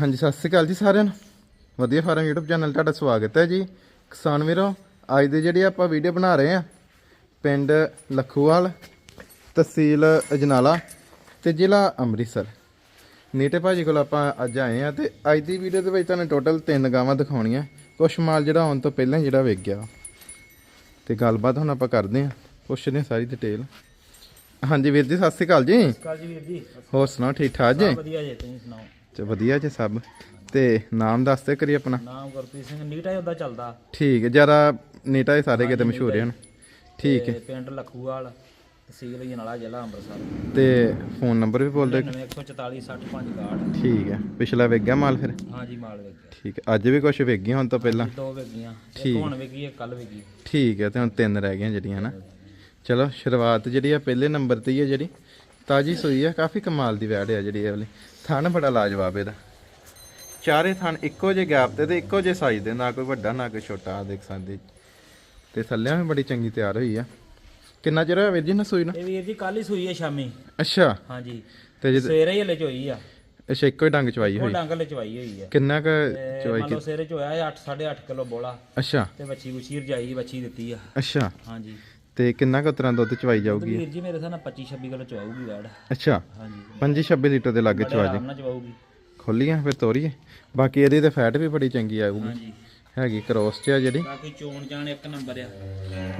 ਹਾਂਜੀ ਸਤਿ ਸ਼੍ਰੀ ਅਕਾਲ ਜੀ ਸਾਰਿਆਂ ਨੂੰ। ਵਧੀਆ ਫਾਰਮ YouTube ਚੈਨਲ ਤੁਹਾਡਾ ਸਵਾਗਤ ਹੈ ਜੀ। ਕਿਸਾਨ ਵੀਰੋ ਅੱਜ ਦੇ ਜਿਹੜੀ ਆਪਾਂ ਵੀਡੀਓ ਬਣਾ ਰਹੇ ਆ ਪਿੰਡ ਲਖੂਵਾਲ ਤਹਿਸੀਲ ਅਜਨਾਲਾ ਤੇ ਜ਼ਿਲ੍ਹਾ ਅੰਮ੍ਰਿਤਸਰ। ਨੀਟੇ ਭਾਜੀ ਕੋਲ ਆਪਾਂ ਅੱਜ ਆਏ ਆ ਤੇ ਅੱਜ ਦੀ ਵੀਡੀਓ ਦੇ ਵਿੱਚ ਤੁਹਾਨੂੰ ਟੋਟਲ ਤਿੰਨ ਗਾਵਾਂ ਦਿਖਾਉਣੀਆਂ। ਕੁਛ ਮਾਲ ਜਿਹੜਾ ਆਉਣ ਤੋਂ ਪਹਿਲਾਂ ਜਿਹੜਾ ਵਿਕ ਗਿਆ। ਤੇ ਗੱਲਬਾਤ ਹੁਣ ਆਪਾਂ ਕਰਦੇ ਆ ਪੁੱਛਦੇ ਹਾਂ ਸਾਰੀ ਡਿਟੇਲ ਹਾਂਜੀ ਵੀਰ ਜੀ ਸਤਿ ਸ਼੍ਰੀ ਅਕਾਲ ਜੀ। ਕਾਲ ਜੀ ਵੀਰ ਜੀ। ਹੋਰ ਸੁਣਾਓ ਠੀਕ ਠਾਕ ਜੀ? ਵਧੀਆ ਜੀ ਤੁਸੀਂ ਸੁਣਾਓ? ਤੇ ਵਧੀਆ ਜੀ ਸਭ। ਤੇ ਨਾਮ ਦੱਸਦੇ ਕਰੀ ਆਪਣਾ। ਨਾਮ ਗੁਰਪ੍ਰੀਤ ਸਿੰਘ ਨੀਟਾ ਹੀ ਉਹਦਾ ਚੱਲਦਾ। ਠੀਕ ਹੈ ਜ਼ਿਆਦਾ ਨੀਟਾ ਹੀ ਸਾਰੇ ਕਿਤੇ ਮਸ਼ਹੂਰ ਹਨ ਠੀਕ ਹੈ। ਪਿੰਡ ਲਖੂਵਾਲ ਤਹਿਸੀਲ ਜਨਾਲਾ ਜ਼ਿਲ੍ਹਾ ਅੰਮ੍ਰਿਤਸਰ। ਤੇ ਫੋਨ ਨੰਬਰ ਵੀ ਬੋਲ ਦਿਓ 9144 65 ਠੀਕ ਹੈ। ਪਿਛਲਾ ਵੇਖ ਗਿਆ ਮਾਲ ਫਿਰ? ਹਾਂਜੀ ਮਾਲ ਵੇਖ ਗਿਆ। ਠੀਕ ਹੈ। ਅੱਜ ਵੀ ਕੁਝ ਵੇਖ ਗਿਆ ਹੁਣ ਤੋਂ ਪਹਿਲਾਂ? ਦੋ ਵੇਗੀਆਂ ਠੀਕ। ਇੱਕ ਹੁਣ ਵੇਗੀ ਇੱਕ ਕੱਲ ਵੇਗੀ ਠੀਕ ਹੈ ਤੇ ਹੁਣ ਤਿੰਨ ਰਹਿ ਗਈਆਂ ਜਿਹੜੀਆਂ ਨਾ ਚਲੋ ਸ਼ੁਰੂਆਤ ਜਿਹੜੀ ਆ ਪਹਿਲੇ ਨੰਬਰ ਤੇ ਹੀ ਹੈ ਜਿਹੜੀ। ਤਾਜੀ ਸੂਈ ਆ ਕਾਫੀ ਕਮਾਲ ਦੀ ਵੈੜ ਆ ਜਿਹੜੀ ਇਹ ਵਾਲੀ। ਥਣ ਬੜਾ ਲਾਜਵਾਬ ਇਹਦਾ। ਚਾਰੇ ਥਣ ਇੱਕੋ ਜਿਹੇ ਗੈਪ ਤੇ ਤੇ ਇੱਕੋ ਜਿਹੇ ਸਾਈਜ਼ ਦੇ ਨਾ ਕੋਈ ਵੱਡਾ ਨਾ ਕੋਈ ਛੋਟਾ ਆ ਦੇਖ ਸਕਦੇ। ਤੇ ਥੱਲਿਆਂ ਵੀ ਬੜੀ ਚੰਗੀ ਤਿਆਰ ਹੋਈ ਆ। ਕਿੰਨਾ ਚਿਰ ਹੋਇਆ ਵੀਰ ਜੀ ਨਾ ਸੂਈ ਨੂੰ? ਇਹ ਵੀਰ ਜੀ ਕੱਲ ਹੀ ਸੂਈ ਹੈ ਸ਼ਾਮੀ। ਅੱਛਾ। ਹਾਂਜੀ। ਤੇ ਜਦ ਸਵੇਰੇ ਹੀ ਹਲੇ ਚੋਈ ਆ। ਅੱਛਾ ਇੱਕੋ ਹੀ ਡੰਗ ਚਵਾਈ ਉਹ ਹੋਈ? ਡੰਗ ਹਲੇ ਚਵਾਈ ਹੋਈ ਆ। ਕਿੰਨਾ ਕ ਚਵਾਈ ਮੰਨ ਲਓ ਸਵੇਰੇ ਚ ਹੋਇਆ 8 8.5 ਕਿਲੋ ਬੋਲਾ। ਅੱਛਾ। ਤੇ ਬੱਚੀ ਬੁਛੀ ਰਜਾਈ ਬੱਚੀ ਦਿੱਤੀ ਆ। ਅੱਛਾ। ਹਾਂਜੀ। ਤੇ ਕਿੰਨਾ ਕ ਤਰ੍ਹਾਂ ਦੁੱਧ ਚਵਾਈ ਜਾਊਗੀ? ਵੀਰ ਜੀ ਮੇਰੇ ਨਾਲ 25 26 ਕਿਲੋ ਚਵਾਊਗੀ ਵੈੜ। ਅੱਛਾ ਹਾਂਜੀ। 25 26 ਲੀਟਰ ਦੇ ਲਾਗੇ ਚਵਾ ਆਰਾਮ ਨਾਲ ਚਵਾਊਗੀ। ਖੋਲੀਆਂ ਫਿਰ ਤੋਰੀਏ। ਬਾਕੀ ਇਹਦੀ ਤੇ ਫੈਟ ਵੀ ਬੜੀ ਚੰਗੀ ਆਊਗੀ। ਹਾਂਜੀ। ਹੈਗੀ ਕ੍ਰੋਸ ਚ ਆ ਜਿਹੜੀ। ਬਾਕੀ ਚੋਣ ਜਾਣ ਇੱਕ ਨੰਬਰ ਆ।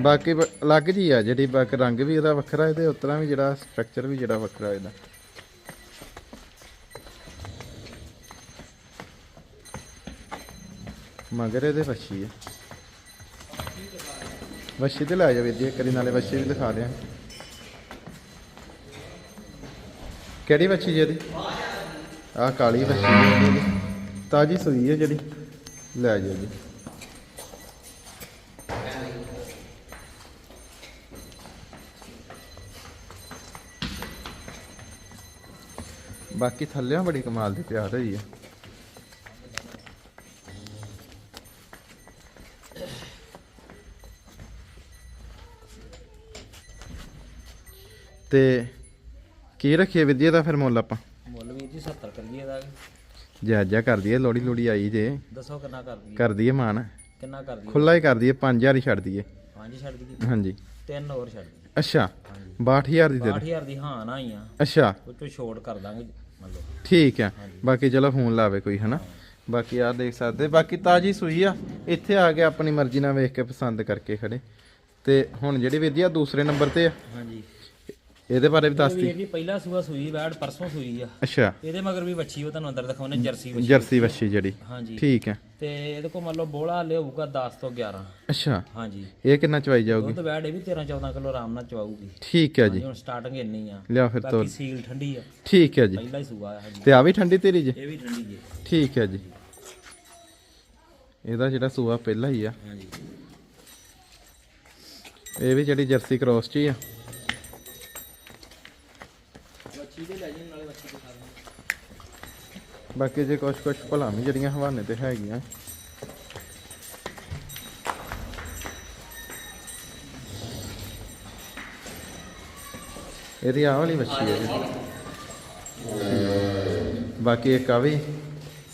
ਬਾਕੀ ਬ- ਅਲੱਗ ਜੀ ਆ ਜਿਹੜੀ ਬਾਕ ਰੰਗ ਵੀ ਇਹਦਾ ਵੱਖਰਾ ਇਹਦੇ ਉਤਰਾ ਵੀ ਜਿਹੜਾ ਸਟਰਕਚਰ ਵੀ ਜਿਹੜਾ ਵੱਖਰਾ ਇਹਦਾ। ਮਗਰ ਇਹਦੇ ਵੱਛੀ ਆ। ਵੱਛੀ ਤੇ ਲੈ ਜਾਵੇ ਜੀ, ਇੱਕ ਨਾਲੇ ਵੱਛੀ ਵੀ ਦਿਖਾ ਦਿਆਂ। ਕਿਹੜੀ ਵੱਛੀ ਜੀ ਇਹਦੀ? ਆਹ ਕਾਲੀ ਵੱਛੀ ਹੈ ਤਾਜੀ ਸੂਈ ਹੈ ਜਿਹੜੀ। ਲੈ ਜਾਓ ਜੀ। ਬਾਕੀ ਥੱਲਿਆਂ ਬੜੀ ਕਮਾਲ ਦੀ ਤਿਆਰ ਹੋਈ ਹੈ। ਤੇ ਕੀ ਰੱਖੀਏ ਵਿਦਿਆ ਦਾ ਫਿਰ ਮੁੱਲ ਆਪਾਂ? ਮੁੱਲ ਵੀਰ ਜੀ 70 ਕਰੀਏ ਦਾ ਜਾਇਜ਼ਾ ਕਰ ਦਈਏ ਲੋੜੀ ਲੋੜੀ ਆਈ ਜੇ। ਦੱਸੋ ਕਿੰਨਾ ਕਰ ਦਈਏ। ਕਰ ਦਈਏ ਮਾਨ। ਕਿੰਨਾ ਕਰ ਦਈਏ? ਖੁੱਲਾ ਹੀ ਕਰ ਦਈਏ 5000 ਹੀ ਛੱਡ ਦਈਏ। ਪੰਜ ਛੱਡ ਦਈਏ। ਹਾਂਜੀ। ਤਿੰਨ ਹੋਰ ਛੱਡ ਦਈਏ। ਅੱਛਾ ਹਾਂਜੀ। 62000 ਦੀ ਦੇ ਦੇ 62000 ਦੀ ਹਾਂ ਨਾ ਹੀ ਆ। ਅੱਛਾ। ਉਹ ਚੋਂ ਛੋਟ ਕਰ ਦਾਂਗੇ ਮੰਨ ਲਓ ਠੀਕ ਆ। ਬਾਕੀ ਚਲੋ ਫੋਨ ਲਾਵੇ ਕੋਈ ਹਨਾ? ਬਾਕੀ ਆ ਦੇਖ ਸਕਦੇ ਬਾਕੀ ਤਾਜੀ ਸੂਈ ਆ। ਇੱਥੇ ਆ ਕੇ ਆਪਣੀ ਮਰਜ਼ੀ ਨਾਲ ਵੇਖ ਕੇ ਪਸੰਦ ਕਰਕੇ ਖੜੇ। ਤੇ ਹੁਣ ਜਿਹੜੀ ਵਿਦਿਆ ਦੂਸਰੇ ਨੰਬਰ ਤੇ ਆ। ਹਾਂਜੀ। ਇਹਦੇ ਬਾਰੇ ਵੀ ਦੱਸ ਦੀ। ਵੀਰ ਜੀ ਪਹਿਲਾ ਸੂਆ ਸੂਈ ਬੈੜ ਪਰਸੋਂ ਸੂਈ ਆ। ਅੱਛਾ। ਇਹਦੇ ਮਗਰ ਵੀ ਬੱਚੀ ਉਹ ਤੁਹਾਨੂੰ ਅੰਦਰ ਦਿਖਾਉਣੇ ਜਰਸੀ ਬੱਚੀ ਜਰਸੀ ਵੱਛੀ ਜਿਹੜੀ। ਹਾਂਜੀ। ਠੀਕ ਹੈ। ਤੇ ਇਹਦੇ ਕੋਲ ਮੰਨ ਲਓ ਬੋਲਾ ਲਿਆਊਗਾ 10 ਤੋਂ 11 ਅੱਛਾ। ਹਾਂਜੀ। ਇਹ ਕਿੰਨਾ ਚਵਾਈ ਜਾਊਗੀ? ਦੁੱਧ ਬੈੜ ਇਹ ਵੀ 13 14 ਕਿਲੋ ਆਰਾਮ ਨਾਲ ਚਵਾਊਗੀ। ਠੀਕ ਹੈ ਜੀ। ਹੁਣ ਸਟਾਰਟਿੰਗ ਇੰਨੀ ਆ। ਲਿਆ ਫਿਰ ਤੋਰ। ਬਾਕੀ ਸੀਲ ਠੰਡੀ ਆ। ਠੀਕ ਹੈ ਜੀ। ਪਹਿਲਾ ਹੀ ਸੂਆ ਆ ਹਾਂਜੀ। ਤੇ ਆ ਵੀ ਠੰਡੀ ਤੇਰੀ ਜੀ? ਇਹ ਵੀ ਠੰਡੀ ਜੀ। ਠੀਕ ਹੈ ਜੀ। ਇਹਦਾ ਜਿਹੜਾ ਸੂਆ ਪਹਿਲਾ ਹੀ ਆ। ਹਾਂਜੀ। ਇਹ ਵੀ ਜਿਹੜੀ ਜਰਸੀ ਕ੍ਰੋਸ ਚ ਹੀ ਆ ਬੱਚੀ ਦੇ ਲੈ ਜੀ ਨਾਲੇ ਬੱਚੀ ਦਿਖਾ ਦਿੰਦੇ ਬਾਕੀ ਜੇ ਕੁਛ ਕੁਛ ਭਲਾ ਵੀ ਜਿਹੜੀਆਂ ਹਵਾਨੇ ਤੇ ਹੈਗੀਆਂ। ਇਹਦੀ ਆਹ ਵਾਲੀ ਮੱਛੀ ਹੈ ਜੀ। ਬਾਕੀ ਇੱਕ ਆ ਵੀ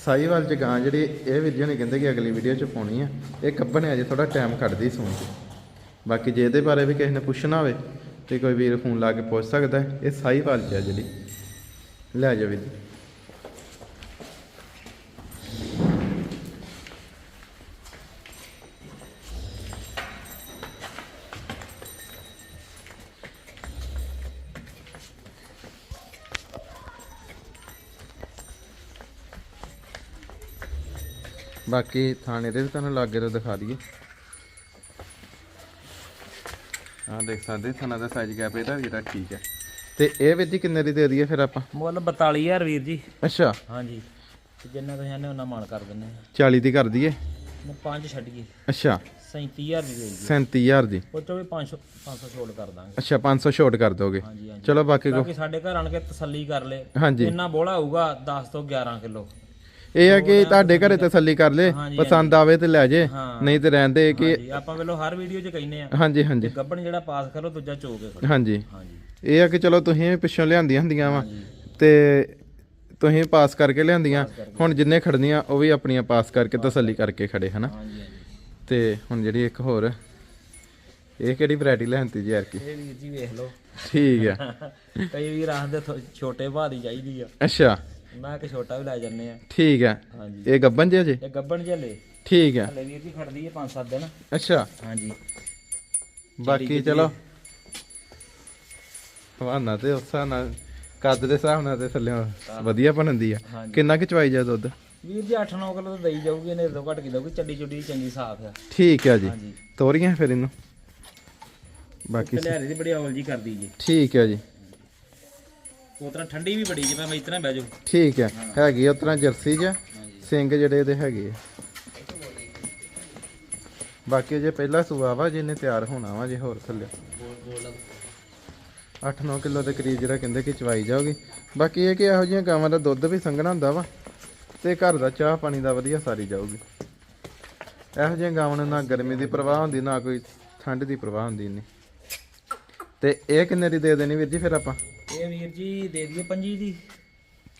ਸਾਈਵਾਲ ਚ ਗਾਂ ਜਿਹੜੀ ਇਹ ਵੀਡੀਓ ਨਹੀਂ ਕਹਿੰਦੇ ਕਿ ਅਗਲੀ ਵੀਡੀਓ ਚ ਪਾਉਣੀ ਆ। ਇਹ ਕੱਪਣ ਹੈ ਅਜੇ ਥੋੜਾ ਟਾਈਮ ਕੱਢਦੀ ਸੁਣ ਕੇ ਬਾਕੀ ਜੇ ਇਹਦੇ ਬਾਰੇ ਵੀ ਕਿਸੇ ਨੇ ਪੁੱਛਣਾ ਹੋਵੇ ਤੇ ਕੋਈ ਵੀਰ ਫੋਨ ਲਾ ਕੇ ਪੁੱਛ ਸਕਦਾ ਹੈ। ਇਹ ਸਾਈਵਾਲ ਚ ਹੈ ਜਿਹੜੀ। ਲੈ ਜਾ ਵੀਰ ਜੀ। ਬਾਕੀ ਥਾਣੇ ਦੇ ਵੀ ਤੁਹਾਨੂੰ ਲਾਗੇ ਤੋਂ ਦਿਖਾ ਦਈਏ। ਆਹ ਦੇਖ ਸਕਦੇ, ਥਾਣਾ ਦਾ ਸਾਈਜ਼ ਗੈਪ ਇਹਦਾ ਵੀ ਜਿਹੜਾ ਠੀਕ ਹੈ। ਤੇ ਇਹ ਵਿਧੀ ਕਿੰਨੇ ਦੀ ਦੇ ਦਈਏ ਫਿਰ ਆਪਾਂ? ਮੁੱਲ 42000 ਵੀਰ ਜੀ। ਅੱਛਾ। ਹਾਂਜੀ। ਤੇ ਜਿੰਨਾ ਤੁਸੀਂ ਆਨੇ ਉਹਨਾਂ ਮਾਨ ਕਰ ਦਿੰਨੇ ਆ। 40 ਦੀ ਕਰ ਦਈਏ। ਮੈਂ 5 ਛੱਡੀਏ। ਅੱਛਾ। 37000 ਦੀ ਦੇਗੀ 37000 ਦੀ। ਉਹ ਚੋਂ ਵੀ 500 500 ਛੋਟ ਕਰ ਦਾਂਗੇ। ਅੱਛਾ 500 ਛੋਟ ਕਰ ਦੋਗੇ। ਚਲੋ ਬਾਕੀ ਕੋ ਸਾਡੇ ਘਰ ਆਣ ਕੇ ਤਸੱਲੀ ਕਰ ਲੇ। ਹਾਂਜੀ। ਇੰਨਾ ਬੋਲਾ ਹੋਊਗਾ 10 ਤੋਂ 11 ਕਿਲੋ। ਇਹ ਹੈ ਕਿ ਤੁਹਾਡੇ ਘਰੇ ਤਸੱਲੀ ਕਰ ਲੇ। ਪਸੰਦ ਆਵੇ ਤੇ ਲੈ ਜੇ। ਨਹੀਂ ਤੇ ਰਹਿੰਦੇ ਕਿ ਹਾਂਜੀ ਆਪਾਂ ਵੇਲੋ ਹਰ ਵੀਡੀਓ 'ਚ ਕਹਿੰਨੇ ਆ ਹਾਂਜੀ ਹਾਂਜੀ। ਗੱਬਣ ਜਿਹੜਾ ਪਾਸ ਕਰੋ ਦੂਜਾ ਚੋ ਕੇ। ਹਾਂਜੀ। ਹਾਂਜੀ। ਇਹ ਆ ਕਿ ਚਲੋ ਤੁਸੀਂ ਪਿੱਛੋਂ ਲਿਆਂਦੀਆਂ ਹੁੰਦੀਆਂ ਵਾ ਤੇ ਤੁਸੀਂ ਪਾਸ ਕਰਕੇ ਲਿਆਂਦੀਆਂ। ਹੁਣ ਜਿੰਨੇ ਖੜਨੀਆਂ ਉਹ ਵੀ ਆਪਣੀਆਂ ਪਾਸ ਕਰਕੇ ਤਸੱਲੀ ਕਰਕੇ। ਖੜੇ ਹਨਾ? ਤੇ ਹੁਣ ਜਿਹੜੀ ਇੱਕ ਹੋਰ ਇਹ ਕਿਹੜੀ ਵੈਰਾਈਟੀ ਲੈਣਤੀ ਜੀ ਯਾਰ ਕੀ ਇਹ ਵੀਰ ਜੀ ਵੇਖ ਲਓ। ਠੀਕ ਆ। ਕਈ ਵੀਰ ਆਖਦੇ ਥੋ- ਛੋਟੇ ਭਾਅ ਦੀ ਚਾਹੀਦੀ ਆ। ਅੱਛਾ। ਮੈਂ ਕਿ ਛੋਟਾ ਵੀ ਲੈ ਜੰਨੇ ਆ। ਠੀਕ ਆ। ਇਹ ਗੱਬਨ ਜੇ ਜੀ? ਇਹ ਗੱਬਣ ਜਲੇ ਠੀਕ ਆ। ਹਲੇ ਵੀਰ ਜੀ ਖੜਦੀ ਹੈ 5-7 ਦਿਨ। ਅੱਛਾ। ਹਾਂਜੀ। ਬਾਕੀ ਚਲੋ। ਹਵਾਨਾ ਤੇ ਉਸ ਹਿਸਾਬ ਨਾਲ ਕੱਦ ਦੇ ਹਿਸਾਬ ਨਾਲ ਤੇ ਥੱਲੇ ਵਧੀਆ ਬਣਦੀ ਆ। ਕਿੰਨਾ ਕਿ ਚਵਾਈ ਜਾ ਦੁੱਧ? ਵੀਰ ਜੀ 8-9 ਕਿਲੋ ਤਾਂ ਦੇਈ ਜਾਊਗੀ ਇਹਨੇ ਤੋਂ ਘੱਟ ਕੀ ਦਊਗੀ ਚੱਡੀ ਚੁੱਡੀ ਚੰਗੀ ਸਾਫ਼ ਆ। ਠੀਕ ਆ ਜੀ। ਤੋਰੀਆਂ ਫਿਰ ਇਹਨੂੰ? ਬਾਕੀ ਕਲਿਆਰੀ ਦੀ ਬੜੀ ਔਲ ਜੀ ਕਰਦੀ ਜੀ। ਠੀਕ ਆ ਜੀ। ਉਸ ਤਰ੍ਹਾਂ ਠੰਡੀ ਵੀ ਬੜੀ ਜਿਵੇਂ ਮੈਂ ਤਰ੍ਹਾਂ ਬਹਿ ਜਾਊ ਠੀਕ ਆ। ਹੈਗੀ ਉਸ ਤਰ੍ਹਾਂ ਜਰਸੀ ਜਾਂ ਸਿੰਘ ਜਿਹੜੇ ਇਹਦੇ ਹੈਗੇ ਆ। ਬਾਕੀ ਜੇ ਪਹਿਲਾ ਸੂਆ ਵਾ ਜਿਹਨੇ ਤਿਆਰ ਹੋਣਾ ਵਾ ਜੇ ਹੋਰ ਥੱਲੇ। 8-9 ਕਿਲੋ ਦੇ ਕਰੀਬ ਜਿਹੜਾ ਕਹਿੰਦੇ ਕਿ ਚਵਾਈ ਜਾਊਗੀ। ਬਾਕੀ ਇਹ ਕਿ ਇਹੋ ਜਿਹੀਆਂ ਗਾਵਾਂ ਦਾ ਦੁੱਧ ਵੀ ਸੰਘਣਾ ਹੁੰਦਾ ਵਾ ਤੇ ਘਰ ਦਾ ਚਾਹ ਪਾਣੀ ਦਾ ਵਧੀਆ ਸਾਰੀ ਜਾਊਗੀ। ਇਹੋ ਜਿਹੀਆਂ ਗਾਵਾਂ ਨੂੰ ਨਾ ਗਰਮੀ ਦੀ ਪ੍ਰਵਾਹ ਹੁੰਦੀ ਨਾ ਕੋਈ ਠੰਡ ਦੀ ਪ੍ਰਵਾਹ ਹੁੰਦੀ ਨਹੀਂ ਤੇ ਇਹ ਕਿੰਨੇ ਦੀ ਦੇ ਦੇਣੀ ਵੀਰ ਜੀ ਫਿਰ ਆਪਾਂ? ਇਹ ਵੀਰ ਜੀ ਦੇ ਦਈਏ ਪੰਜੀ ਦੀ।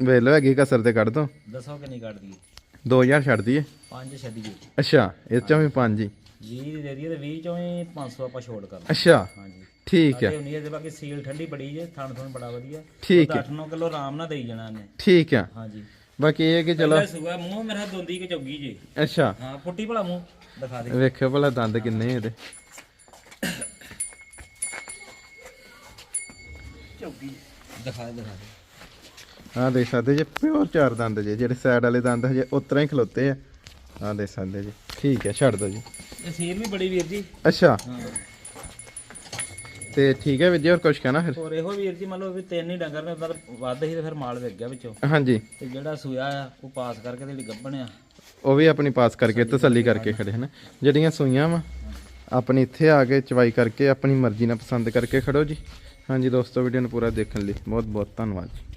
ਵੇਖ ਲਓ ਹੈਗੀ ਕਸਰ ਤੇ ਕੱਢ ਦੋ। ਦੱਸੋ ਕਿੰਨੀ ਕੱਢ ਦਈਏ? 2000 ਛੱਡ ਦਈਏ। ਪੰਜ ਛੱਡੀਏ ਅੱਛਾ ਇਹ ਚੋਂ ਵੀ ਪੰਜ ਹੀ। 20 ਦੀ ਦੇ ਦਈਏ ਤੇ 20 ਚੋਂ ਹੀ 500 ਆਪਾਂ ਛੋੜ ਕਰ ਅੱਛਾ। ਹਾਂਜੀ। ਠੀਕ ਹੈ। ਹੁੰਦੀ ਹੈ ਤੇ ਬਾਕੀ ਸੀਲ ਠੰਡੀ ਬੜੀ ਜੇ ਥਣ ਥਣ ਬੜਾ ਵਧੀਆ। ਠੀਕ ਹੈ। 8-9 ਕਿਲੋ ਆਰਾਮ ਨਾਲ ਦੇਈ ਜਾਣਾ ਇਹਨੇ। ਠੀਕ ਆ ਹਾਂਜੀ। ਬਾਕੀ ਇਹ ਕਿ ਚਲੋ ਸੂਆ ਮੂੰਹ ਮੇਰਾ ਦੋਂਦੀ ਕਿ ਚੌਗੀ ਜੇ। ਅੱਛਾ। ਹਾਂ ਫੁੱਟੀ ਭਲਾ ਮੂੰਹ ਦਿਖਾ ਦੇ। ਵੇਖਿਓ ਭਲਾ ਦੰਦ ਕਿੰਨੇ ਇਹਦੇ। ਚੌਗੀ। ਦਿਖਾ ਦੇ ਦਿਖਾ ਦੇ। ਆਹ ਦੇਖ ਸਕਦੇ ਜੇ ਪਿਓਰ ਚਾਰ ਦੰਦ ਜੇ ਜਿਹੜੇ ਸਾਈਡ ਵਾਲੇ ਦੰਦ ਹਜੇ ਉਤਰਾ ਹੀ ਖਲੋਤੇ ਆ। ਆਹ ਦੇਖ ਸਕਦੇ ਜੀ। ਠੀਕ ਹੈ ਛੱਡ ਦੋ ਜੀ। ਇਹ ਸੀਲ ਵੀ ਬੜੀ ਵੀਰ ਜੀ। ਅੱਛਾ। ਹਾਂ। ਤੇ ਠੀਕ ਹੈ ਵੀਰ ਜੀ ਹੋਰ ਕੁਝ ਕਹਿਣਾ ਫਿਰ? ਹੋਰ ਇਹੋ ਵੀਰ ਜੀ ਮੰਨ ਲਓ ਵੀ ਤਿੰਨ ਹੀ ਡੰਗਰ ਨੇ ਮਤਲਬ ਵੱਧ ਹੀ ਤੇ ਫਿਰ ਮਾਲ ਵਿਕ ਗਿਆ ਵਿੱਚੋਂ। ਹਾਂਜੀ। ਤੇ ਜਿਹੜਾ ਸੂਆ ਆ ਉਹ ਪਾਸ ਕਰਕੇ ਤੇ ਜਿਹੜੀ ਗੱਭਣ ਆ। ਉਹ ਵੀ ਆਪਣੀ ਪਾਸ ਕਰਕੇ ਤਸੱਲੀ ਕਰਕੇ ਖੜੇ ਹਨ। ਜਿਹੜੀਆਂ ਸੂਈਆਂ ਵਾ ਆਪਣੀ ਇੱਥੇ ਆ ਕੇ ਚਵਾਈ ਕਰਕੇ ਆਪਣੀ ਮਰਜ਼ੀ ਨਾਲ ਪਸੰਦ ਕਰਕੇ ਖੜੋ ਜੀ। ਹਾਂਜੀ ਦੋਸਤੋ ਵੀਡੀਓ ਨੂੰ ਪੂਰਾ ਦੇਖਣ ਲਈ ਬਹੁਤ ਬਹੁਤ ਧੰਨਵਾਦ ਜੀ।